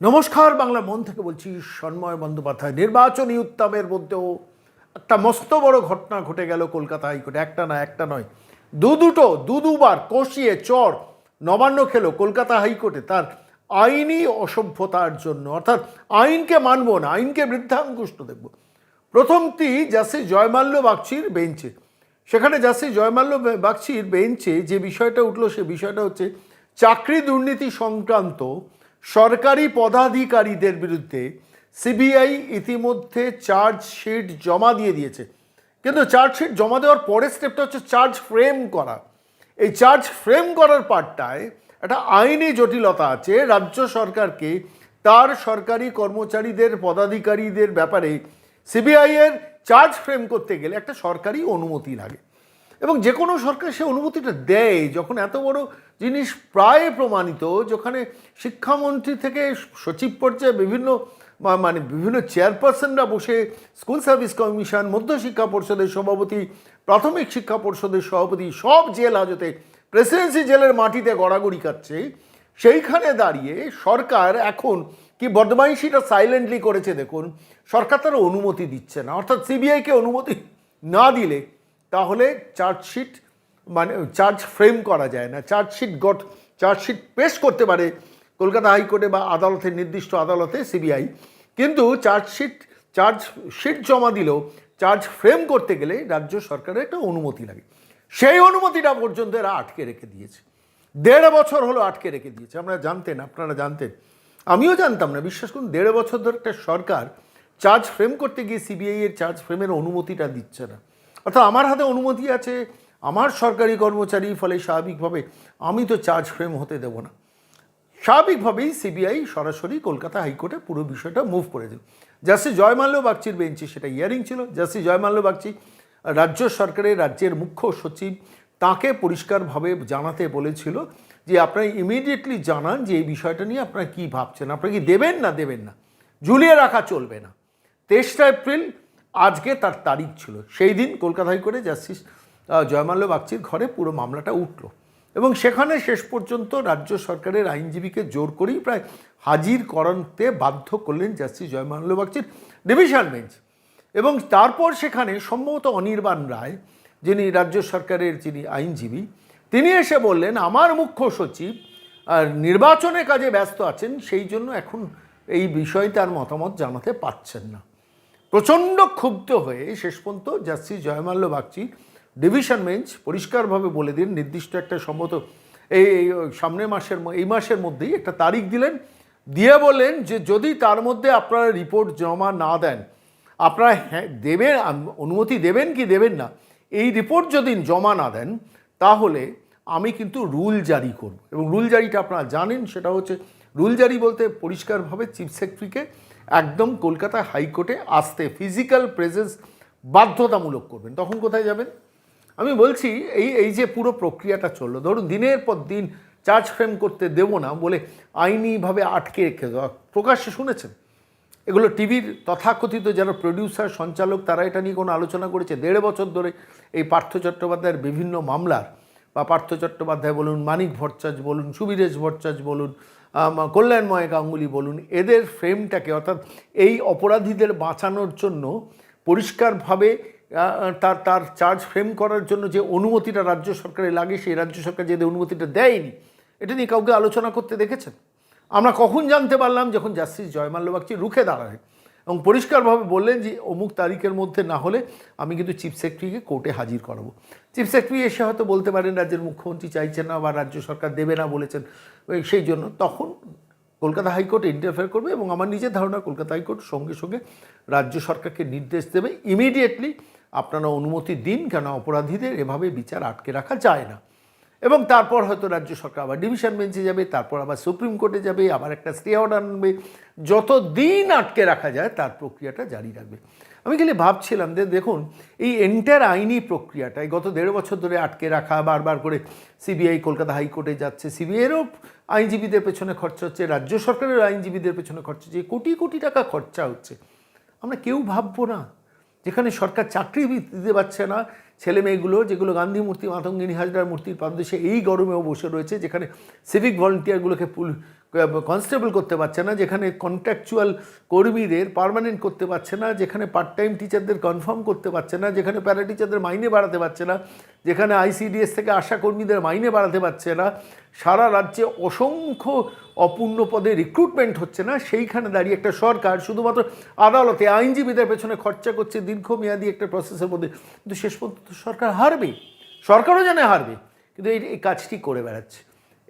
নমস্কার বাংলা মন থেকে বলছি সন্ময় বন্দ্যোপাধ্যায়। নির্বাচনী উত্তাপের মধ্যেও একটা মস্ত বড় ঘটনা ঘটে গেল কলকাতা হাইকোর্টে। একটা না, একটা নয়। দু দুটো, দু দুবার কষিয়ে চর নবান্ন খেলো কলকাতা হাইকোর্টে তার আইনি অসভ্যতার জন্য। অর্থাৎ আইনকে মানব না, আইনকে বৃদ্ধাঙ্কুষ্ট দেখব। প্রথমটি জাস্টিস জয়মাল্য বাগচির বেঞ্চে। সেখানে জাস্টিস জয়মাল্য বাগচির বেঞ্চে যে বিষয়টা উঠল, সে বিষয়টা হচ্ছে চাকরি দুর্নীতি সংক্রান্ত সরকারি পদাধিকারীদের বিরুদ্ধে সিবিআই ইতিমধ্যে চার্জশিট জমা দিয়ে দিয়েছে। কিন্তু চার্জশিট জমা দেওয়ার পরের স্টেপটা হচ্ছে চার্জ ফ্রেম করা। এই চার্জ ফ্রেম করার পার্টটায় একটা আইনি জটিলতা আছে। রাজ্য সরকারকে তার সরকারি কর্মচারীদের, পদাধিকারীদের ব্যাপারে সিবিআইয়ের চার্জ ফ্রেম করতে গেলে একটা সরকারি অনুমতি লাগে। এবং যে কোনো সরকার সে অনুমতিটা দেয় যখন এত বড় জিনিস প্রায় প্রমাণিত, যেখানে শিক্ষামন্ত্রী থেকে সচিব পর্যায়ে বিভিন্ন মানে বিভিন্ন চেয়ারপারসনরা বসে, স্কুল সার্ভিস কমিশন মধ্যশিক্ষা পর্ষদের সভাপতি, প্রাথমিক শিক্ষা পর্ষদের সভাপতি, সব জেল হাজতে, প্রেসিডেন্সি জেলের মাটিতে গড়াগড়ি কাটছে, সেইখানে দাঁড়িয়ে সরকার এখন কি বদমাইশিটা সাইলেন্টলি করেছে দেখুন, সরকার তার অনুমতি দিচ্ছে না। অর্থাৎ সিবিআইকে অনুমতি না দিলে তাহলে চার্জশিট মানে চার্জ ফ্রেম করা যায় না। চার্জশিট গট চার্জশিট পেশ করতে পারে কলকাতা হাইকোর্টে বা আদালতের নির্দিষ্ট আদালতে সিবিআই কিন্তু চার্জশিট চার্জশিট জমা দিলেও চার্জ ফ্রেম করতে গেলে রাজ্য সরকারের একটা অনুমতি লাগে। সেই অনুমতিটা পর্যন্ত এরা আটকে রেখে দিয়েছে। দেড় বছর হলো আটকে রেখে দিয়েছে। আমরা জানতেন, আপনারা জানতেন। আমিও জানতাম না, বিশ্বাস করুন, দেড় বছর ধরে একটা সরকার চার্জ ফ্রেম করতে গিয়ে সিবিআই এর চার্জ ফ্রেমের অনুমতিটা দিচ্ছে না। অর্থাৎ আমার হাতে অনুমতি আছে, আমার সরকারি কর্মচারী ফলে স্বাভাবিকভাবে আমি তো চার্জ ফ্রেম হতে দেব না। স্বাভাবিকভাবেই সিবিআই সরাসরি কলকাতা হাইকোর্টে পুরো বিষয়টা মুভ করে দিল জাস্টিস জয়মাল্য বাগচির বেঞ্চে সেটা হিয়ারিং ছিল। জাস্টিস জয়মাল্য বাগচি রাজ্য সরকারের রাজ্যের মুখ্য সচিব, তাকে পরিষ্কারভাবে জানাতে বলেছিল যে আপনারা ইমিডিয়েটলি জানান যে এই বিষয়টা নিয়ে আপনারা কী ভাবছেন, আপনারা কি দেবেন না দেবেন না? ঝুলিয়ে রাখা চলবে না। তেসরা এপ্রিল আজকে তার তারিখ ছিল। সেই দিন কলকাতা হাইকোর্টে জাস্টিস জয়মাল্য বাগচির ঘরে পুরো মামলাটা উঠল এবং সেখানে শেষ পর্যন্ত রাজ্য সরকারের আইনজীবীকে জোর করেই প্রায় হাজির করাতে বাধ্য করলেন জাস্টিস জয়মাল্য বাগচির ডিভিশন বেঞ্চ এবং তারপর সেখানে সম্ভবত অনির্বাণ রায়, যিনি রাজ্য সরকারের যিনি আইনজীবী, তিনি এসে বললেন, আমার মুখ্য সচিব আর নির্বাচনের কাজে ব্যস্ত আছেন, সেই জন্য এখন এই বিষয়ে তার মতামত জানাতে পারছেন না। প্রচণ্ড ক্ষুব্ধ হয়ে শেষ পর্যন্ত justice Joymalya Bagchi division bench পরিষ্কারভাবে বলে দিন, নির্দিষ্ট একটা সম্মত এই সামনের মাসের এই মাসের মধ্যেই একটা তারিখ দিলেন। দিয়ে বললেন যে যদি তার মধ্যে আপনারা রিপোর্ট জমা না দেন, আপনারা হ্যাঁ দেবেন অনুমতি দেবেন কি দেবেন না, এই রিপোর্ট যদি জমা না দেন, তাহলে আমি কিন্তু রুল জারি করব। এবং রুল জারিটা আপনারা জানেন, সেটা হচ্ছে রুল জারি বলতে পরিষ্কারভাবে চিফ সেক্রেটারিকে একদম কলকাতা হাইকোর্টে আসতে ফিজিক্যাল প্রেজেন্স বাধ্যতামূলক করবেন। তখন কোথায় যাবেন? আমি বলছি, এই এই যে পুরো প্রক্রিয়াটা চলল, ধরুন দিনের পর দিন চার্জ ফ্রেম করতে দেবো না বলে আইনিভাবে আটকে রেখে দেওয়া, প্রকাশ্যে শুনেছেন? এগুলো টিভির তথাকথিত যারা প্রডিউসার সঞ্চালক, তারা এটা নিয়ে কোনো আলোচনা করেছে? দেড় বছর ধরে এই পার্থ চট্টোপাধ্যায়ের বিভিন্ন মামলার, বা পার্থ চট্টোপাধ্যায় বলুন, মানিক ভট্টাচার্য বলুন, সুবীরেশ ভট্টাচার্য বলুন কল্যাণময় গাঙ্গুলি বলুন, এদের ফ্রেমটাকে অর্থাৎ এই অপরাধীদের বাঁচানোর জন্য পরিষ্কারভাবে তার তার চার্জ ফ্রেম করার জন্য যে অনুমতিটা রাজ্য সরকারে লাগে, সেই রাজ্য সরকার যে অনুমতিটা দেয়নি, এটা নিয়ে কাউকে আলোচনা করতে দেখেছেন? আমরা কখন জানতে পারলাম যখন জাস্টিস জয়মাল্য বাগচি রুখে দাঁড়ালেন এবং পরিষ্কারভাবে বললেন যে অমুক তারিখের মধ্যে না হলে আমি কিন্তু চিফ সেক্রেটারিকে কোর্টে হাজির করাবো। চিফ সেক্রেটারি এসে হয়তো বলতে পারেন, রাজ্যের মুখ্যমন্ত্রী চাইছেন না বা রাজ্য সরকার দেবে না বলেছেন সেই জন্য। তখন কলকাতা হাইকোর্ট ইন্টারফেয়ার করবে এবং আমার নিজের ধারণা কলকাতা হাইকোর্ট সঙ্গে সঙ্গে রাজ্য সরকারকে নির্দেশ দেবে। ইমিডিয়েটলি আপনারা অনুমতি দিন কেন? অপরাধীদের এভাবে বিচার আটকে রাখা যায় না। এবং তারপর হয়তো রাজ্য সরকার আবার ডিভিশন বেঞ্চে যাবে, তারপর আবার সুপ্রিম কোর্টে যাবে, আবার একটা স্টে অর্ডার আনবে। যত দিন আটকে রাখা যায়, তার প্রক্রিয়াটা জারি রাখবে। আমি খালি ভাবছিলাম যে দেখুন, এই এন্টার আইনি প্রক্রিয়াটাই গত দেড় বছর ধরে আটকে রাখা, বারবার করে সিবিআই কলকাতা হাইকোর্টে যাচ্ছে, সিবিআইয়েরও আইনজীবীদের পেছনে খরচা হচ্ছে, রাজ্য সরকারের আইনজীবীদের পেছনে খরচা হচ্ছে কোটি কোটি টাকা খরচা হচ্ছে, আমরা কেউ ভাববো না। যেখানে সরকার চাকরি দিতে পারছে না, ছেলে মেয়েগুলো, যেগুলো গান্ধী মূর্তি, মাতঙ্গিনী হাজরার মূর্তির পাদদেশে এই গরমেও বসে রয়েছে, যেখানে সিভিক ভলেন্টিয়ারগুলোকে পুল কনস্টেবল করতে পারছে না, যেখানে কন্ট্রাকচুয়াল কর্মীদের পার্মানেন্ট করতে পারছে না, যেখানে পার্ট টাইম টিচারদের কনফার্ম করতে পারছে না, যেখানে প্যারা টিচারদের মাইনে বাড়াতে পারছে না, যেখানে আইসিডিএস থেকে আশা কর্মীদের মাইনে বাড়াতে পারছে না, সারা রাজ্যে অসংখ্য অপূর্ণ পদে রিক্রুটমেন্ট হচ্ছে না, সেইখানে দাঁড়িয়ে একটা সরকার, শুধুমাত্র আদালতে আইনজীবীদের পেছনে খরচা করছে, দীর্ঘমেয়াদী একটা প্রসেসের মধ্যে। কিন্তু শেষ পর্যন্ত সরকার হারবে সরকারও জানে হারবে, কিন্তু এই এই কাজটি করে বেড়াচ্ছে।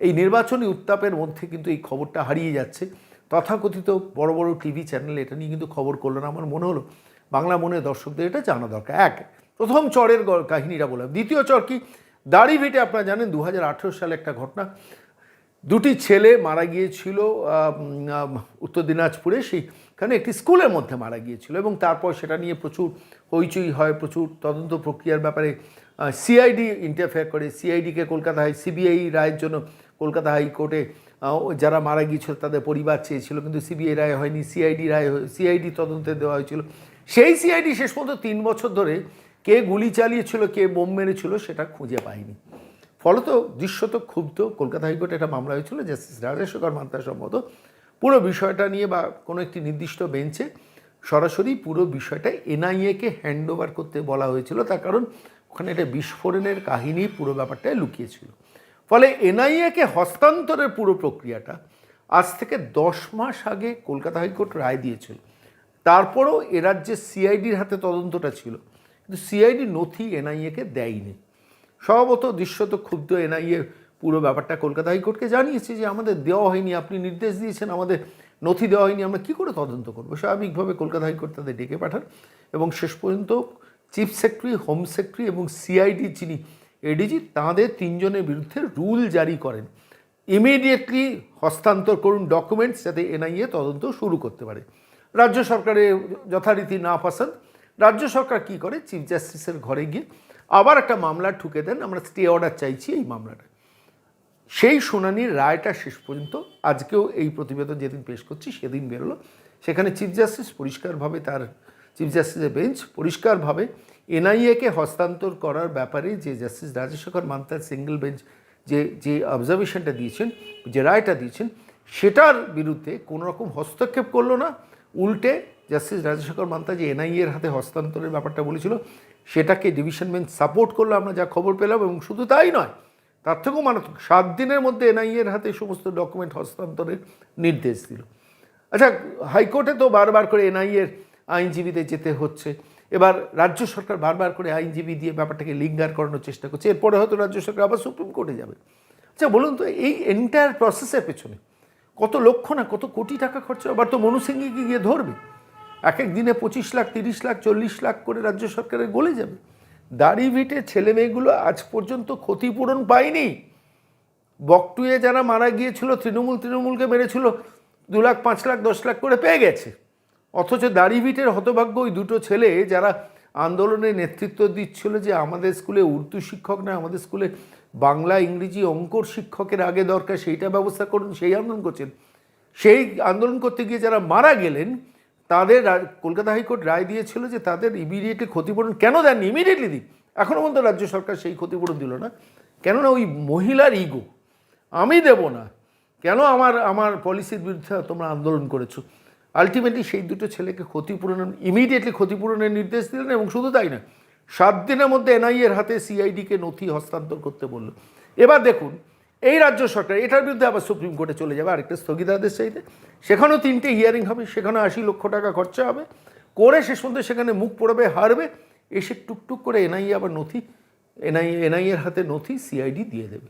এই নির্বাচনী উত্তাপের মধ্যে কিন্তু এই খবরটা হারিয়ে যাচ্ছে। তথাকথিত বড় বড় টিভি চ্যানেল এটা নিয়ে কিন্তু খবর করল না, আমার মনে হলো। বাংলা মনের দর্শকদের এটা জানা দরকার। এক, প্রথম চরের কাহিনীটা বললাম। দ্বিতীয় চর কি? দাড়ি ভিটে আপনারা জানেন দু হাজার আঠেরো সালে একটা ঘটনা। দুটি ছেলে মারা গিয়েছিল উত্তর দিনাজপুরে, সেইখানে একটি স্কুলের মধ্যে মারা গিয়েছিল এবং তারপর সেটা নিয়ে প্রচুর হইচই হয়, প্রচুর তদন্ত প্রক্রিয়ার ব্যাপারে সিআইডি ইন্টারফেয়ার করে সিআইডিকে কলকাতা হাই সিবিআই রায়ের জন্য কলকাতা হাইকোর্টে যারা মারা গিয়েছিল তাদের পরিবার চেয়েছিল, কিন্তু সিবিআই রায় হয়নি সিআইডি রায় সিআইডি তদন্তে দেওয়া হয়েছিল। সেই সিআইডি শেষ পর্যন্ত তিন বছর ধরে কে গুলি চালিয়েছিল, কে বোম মেরেছিল, সেটা খুঁজে পায়নি ফলত দৃশ্যত ক্ষুব্ধ। কলকাতা হাইকোর্টে একটা মামলা হয়েছিল, জাস্টিস রাজেশেখর মান্তা সম্মত। পুরো বিষয়টা নিয়ে বা কোনো একটি নির্দিষ্ট বেঞ্চে সরাসরি পুরো বিষয়টা এনআইএকে হ্যান্ড ওভার করতে বলা হয়েছিল। তার কারণ ওখানে একটা বিস্ফোরণের কাহিনী পুরো ব্যাপারটায় লুকিয়েছিল। ফলে এনআইএকে হস্তান্তরের পুরো প্রক্রিয়াটা আজ থেকে দশ মাস আগে কলকাতা হাইকোর্ট রায় দিয়েছিল। তারপরেও এ রাজ্যে সিআইডির হাতে তদন্তটা ছিল। কিন্তু সিআইডি নথি এনআইএকে দেয়নি। স্বভাবত দৃশ্যত ক্ষুব্ধ এনআইএ পুরো ব্যাপারটা কলকাতা হাইকোর্টকে জানিয়েছে যে আমাদের দেওয়া হয়নি, আপনি নির্দেশ দিয়েছেন, আমাদের নথি দেওয়া হয়নি, আমরা কী করে তদন্ত করব? স্বাভাবিকভাবে কলকাতা হাইকোর্ট তাদের ডেকে পাঠান এবং শেষ পর্যন্ত চিফ সেক্রেটারি, হোম সেক্রেটারি এবং সিআইডি যিনি এডিজি, তাঁদের তিনজনের বিরুদ্ধে রুল জারি করেন। ইমিডিয়েটলি হস্তান্তর করুন ডকুমেন্টস যাতে এনআইএ তদন্ত শুরু করতে পারে। রাজ্য সরকারের যথারীতি না পছন্দ রাজ্য সরকার কি করে? চিফ জাস্টিসের ঘরে গিয়ে আবার একটা মামলা ঠুকে দেন, আমরা স্টে অর্ডার চাইছি এই মামলাটা। সেই শুনানির রায়টা শেষ পর্যন্ত, আজকেও এই প্রতিবেদন যেদিন পেশ করছি সেদিন বেরোলো। সেখানে চিফ জাস্টিস পরিষ্কারভাবে তার চিফ জাস্টিসের বেঞ্চ পরিষ্কারভাবে এনআইএকে হস্তান্তর করার ব্যাপারে যে justice Rajasekhar Mantha single bench যে যে অবজারভেশনটা দিয়েছেন, যে রায়টা দিয়েছেন, সেটার বিরুদ্ধে কোনো রকম হস্তক্ষেপ করল না। উল্টে জাস্টিস রাজশেখর মান্তা যে এনআইএ এর হাতে হস্তান্তরের ব্যাপারটা বলেছিল সেটাকে ডিভিশন বেঞ্চ সাপোর্ট করল, আমরা যা খবর পেলাম এবং শুধু তাই নয়, তার থেকেও মারাত্মক। সাত দিনের মধ্যে এনআইএর হাতে সমস্ত ডকুমেন্ট হস্তান্তরের নির্দেশ দিল। আচ্ছা হাইকোর্টে তো বারবার করে এনআইএর আইনজীবীদের যেতে হচ্ছে। এবার রাজ্য সরকার বারবার করে আইনজীবী দিয়ে ব্যাপারটাকে লিঙ্গার করানোর চেষ্টা করছে। এরপরে হয়তো রাজ্য সরকার আবার সুপ্রিম কোর্টে যাবে। আচ্ছা বলুন তো, এই এন্টায়ার প্রসেসের পেছনে কত লক্ষ না কত কোটি টাকা খরচা আবার তো মনু সিংকে গিয়ে ধরবে। এক এক দিনে পঁচিশ লাখ, তিরিশ লাখ, চল্লিশ লাখ করে রাজ্য সরকারের গলে যাবে। দাড়ি ভিটে ছেলে মেয়েগুলো আজ পর্যন্ত ক্ষতিপূরণ পায়নি। বকটুয়ে যারা মারা গিয়েছিল, তৃণমূল তৃণমূলকে মেরেছিল, দু লাখ, পাঁচ লাখ, দশ লাখ করে পেয়ে গেছে। অথচ দাড়িভিটের হতভাগ্য ওই দুটো ছেলে যারা আন্দোলনে নেতৃত্ব দিচ্ছিল যে আমাদের স্কুলে উর্দু শিক্ষক না আমাদের স্কুলে বাংলা, ইংরেজি, অঙ্কর শিক্ষকের আগে দরকার, সেইটা ব্যবস্থা করুন, সেই আন্দোলন করছেন। সেই আন্দোলন করতে গিয়ে যারা মারা গেলেন তাদের কলকাতা হাইকোর্ট রায় দিয়েছিল যে তাদের ইমিডিয়েটলি ক্ষতিপূরণ কেন দেননি? ইমিডিয়েটলি দিন। এখনও পর্যন্ত রাজ্য সরকার সেই ক্ষতিপূরণ দিল না। কেননা ওই মহিলার ইগো আমি দেব না। কেন আমার আমার পলিসির বিরুদ্ধে তোমরা আন্দোলন করেছ? আলটিমেটলি সেই দুটো ছেলেকে ক্ষতিপূরণ ইমিডিয়েটলি ক্ষতিপূরণের নির্দেশ দিলেন এবং শুধু তাই না সাত দিনের মধ্যে এনআইএর হাতে সিআইডিকে নথি হস্তান্তর করতে বলল। এবার দেখুন এই রাজ্য সরকার, এটার বিরুদ্ধে আবার সুপ্রিম কোর্টে চলে যাবে, আরেকটা স্থগিতাদেশ চাইতে। সেখানেও তিনটে হিয়ারিং হবে, সেখানে আশি লক্ষ টাকা খরচা হবে। করে শেষ পর্যন্ত সেখানে মুখ পড়বে, হারবে। এসে টুকটুক করে এনআইএ আবার নথি এনআই এনআইএর হাতে নথি সিআইডি দিয়ে দেবে।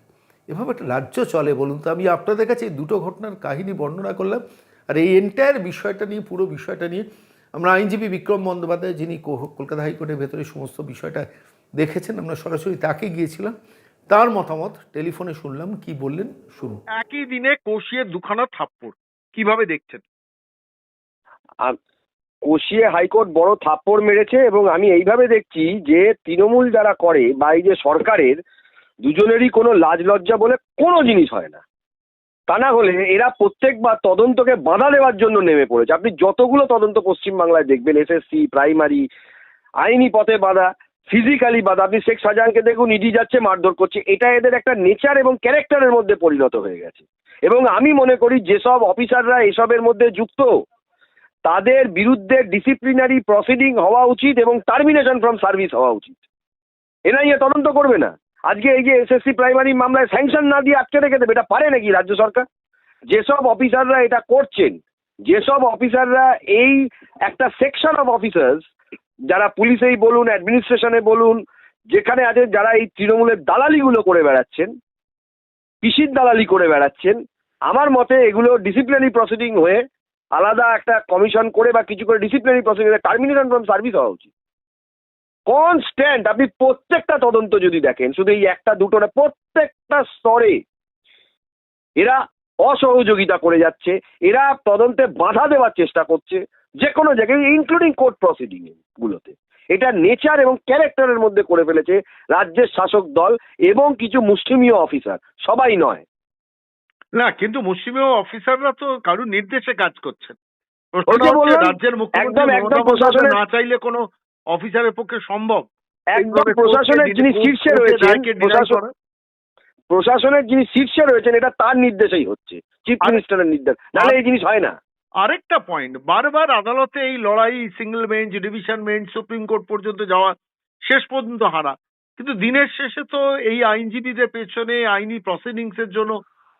এভাবে একটা রাজ্য চলে বলুন তো। আমি আপনাদের কাছে এই দুটো ঘটনার কাহিনী বর্ণনা করলাম। আর এই এন্টায়ার বিষয়টা নিয়ে, পুরো বিষয়টা নিয়ে আমরা আইনজীবী বিক্রম বন্দ্যোপাধ্যায় যিনি কলকাতা হাইকোর্টের ভেতরে সমস্ত বিষয়টা দেখেছেন, আমরা সরাসরি তাকে গিয়েছিলাম। তার মতামত টেলিফোনে শুনলাম কি বললেন? শুনুন। একই দিনে কষিয়ে দুখানা থাপ্পড় কীভাবে দেখছেন? কষিয়ে হাইকোর্ট বড় থাপ্পড় মেরেছে এবং আমি এইভাবে দেখছি যে তৃণমূল যারা করে বা এই যে সরকারের দুজনেরই কোনো লাজ লজ্জা বলে কোনো জিনিস হয় না। তা না হলে এরা প্রত্যেকবার তদন্তকে বাধা দেওয়ার জন্য নেমে পড়েছে। আপনি যতগুলো তদন্ত পশ্চিমবাংলায় দেখবেন এসএসসি প্রাইমারি আইনি পথে বাধা। ফিজিক্যালি বাধা আপনি শেখ শাহজাহানকে দেখুন, ইডি যাচ্ছে, মারধর করছে। এটা এদের একটা নেচার এবং ক্যারেক্টারের মধ্যে পরিণত হয়ে গেছে। এবং আমি মনে করি যেসব অফিসাররা এসবের মধ্যে যুক্ত, তাদের বিরুদ্ধে ডিসিপ্লিনারি প্রসিডিং হওয়া উচিত এবং টার্মিনেশন ফ্রম সার্ভিস হওয়া উচিত। এনআইএ তদন্ত করবে না। আজকে এই যে এসএসসি প্রাইমারি মামলায় স্যাংশন না দিয়ে আটকে রেখে দেবে, এটা পারে নাকি রাজ্য সরকার? যেসব অফিসাররা এটা করছেন, যেসব অফিসাররা এই একটা সেকশন অফ অফিসার্স যারা পুলিশেই বলুন অ্যাডমিনিস্ট্রেশনে বলুন, যেখানে আছে যারা এই তৃণমূলের দালালিগুলো করে বেড়াচ্ছেন, পিসির দালালি করে বেড়াচ্ছেন, আমার মতে এগুলো ডিসিপ্লিনারি প্রসিডিং হয়ে আলাদা একটা কমিশন করে বা কিছু করে disciplinary proceeding termination from service হওয়া উচিত। কনস্ট্যান্ট আপনি প্রত্যেকটা তদন্ত যদি দেখেন, শুধু এই একটা দুটো না, প্রত্যেকটা স্তরে এরা অসহযোগিতা করে যাচ্ছে, এরা তদন্তে বাধা দেওয়ার চেষ্টা করছে যে কোনো জায়গায় ইনক্লুডিং কোর্ট প্রসিডিং গুলোতে। এটা নেচার এবং ক্যারেক্টারের মধ্যে করে ফেলেছে রাজ্যের শাসক দল এবং কিছু মুসলিমীয় অফিসার সবাই নয়। না কিন্তু মুসলিমীয় অফিসাররা তো কারুর নির্দেশে কাজ করছেন। রাজ্যের মুখ্যমন্ত্রী প্রশাসনের- না চাইলে কোনো অফিসারের পক্ষে সম্ভব। একদম প্রশাসনের যিনি শীর্ষে রয়েছেন প্রশাসন প্রশাসনের যিনি শীর্ষে রয়েছেন এটা তার নির্দেশেই হচ্ছে। চিফ মিনিস্টারের নির্দেশ। নাহলে এই জিনিস হয় না। আরেকটা পয়েন্ট বারবার আদালতে এই লড়াই single bench division bench supreme court পর্যন্ত যাওয়া শেষ পর্যন্ত হারা। কিন্তু দিনের শেষে তো এই আইনজীবীদের পেছনে, আইনি প্রসিডিংস এর জন্য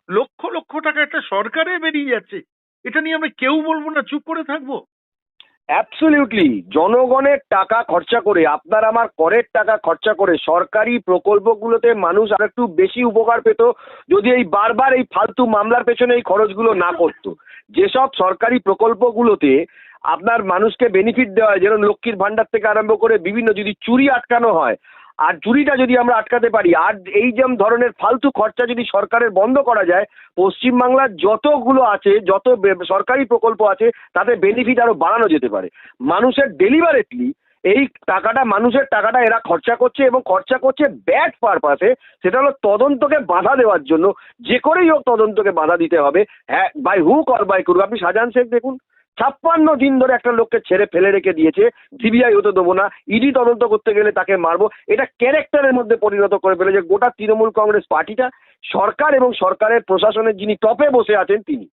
লক্ষ লক্ষ টাকা একটা সরকারে বেরিয়ে যাচ্ছে। এটা নিয়ে আমরা কেউ বলব না, চুপ করে থাকব। অ্যাবসলিউটলি জনগণের টাকা খরচা করে, আপনার আমার করের টাকা খরচা করে, সরকারি প্রকল্পগুলোতে মানুষ আর একটু বেশি উপকার পেত যদি এই বারবার এই ফালতু মামলার পেছনে এই খরচগুলো না করতো। যেসব সরকারি প্রকল্পগুলোতে আপনার মানুষকে বেনিফিট দেওয়া হয়, যেমন লক্ষ্মীর ভাণ্ডার থেকে আরম্ভ করে বিভিন্ন যদি চুরি আটকানো হয় আর চুরিটা যদি আমরা আটকাতে পারি, আর এই যেমন ধরনের ফালতু খরচা যদি সরকারের বন্ধ করা যায়, পশ্চিমবাংলার যতগুলো আছে, যত সরকারি প্রকল্প আছে, তাতে বেনিফিট আরও বাড়ানো যেতে পারে। মানুষের ডেলিভারেটলি এই টাকাটা, মানুষের টাকাটা এরা খরচা করছে এবং খরচা করছে ব্যাড পারপাসে সেটা হলো তদন্তকে বাধা দেওয়ার জন্য, যে করেই হোক তদন্তকে বাধা দিতে হবে। হ্যাঁ বাই হুক অর বাই করুক। আপনি শাহজাহান শেখ দেখুন। ছাপ্পান্ন দিন ধরে একটা লোককে ছেড়ে ফেলে রেখে দিয়েছে। সিবিআই হতে দেবো না, ইডি তদন্ত করতে গেলে তাকে মারবো। এটা ক্যারেক্টারের মধ্যে পরিণত করে ফেলেছে গোটা তৃণমূল কংগ্রেস পার্টিটা। সরকার এবং সরকারের প্রশাসনের যিনি টপে বসে আছেন তিনি।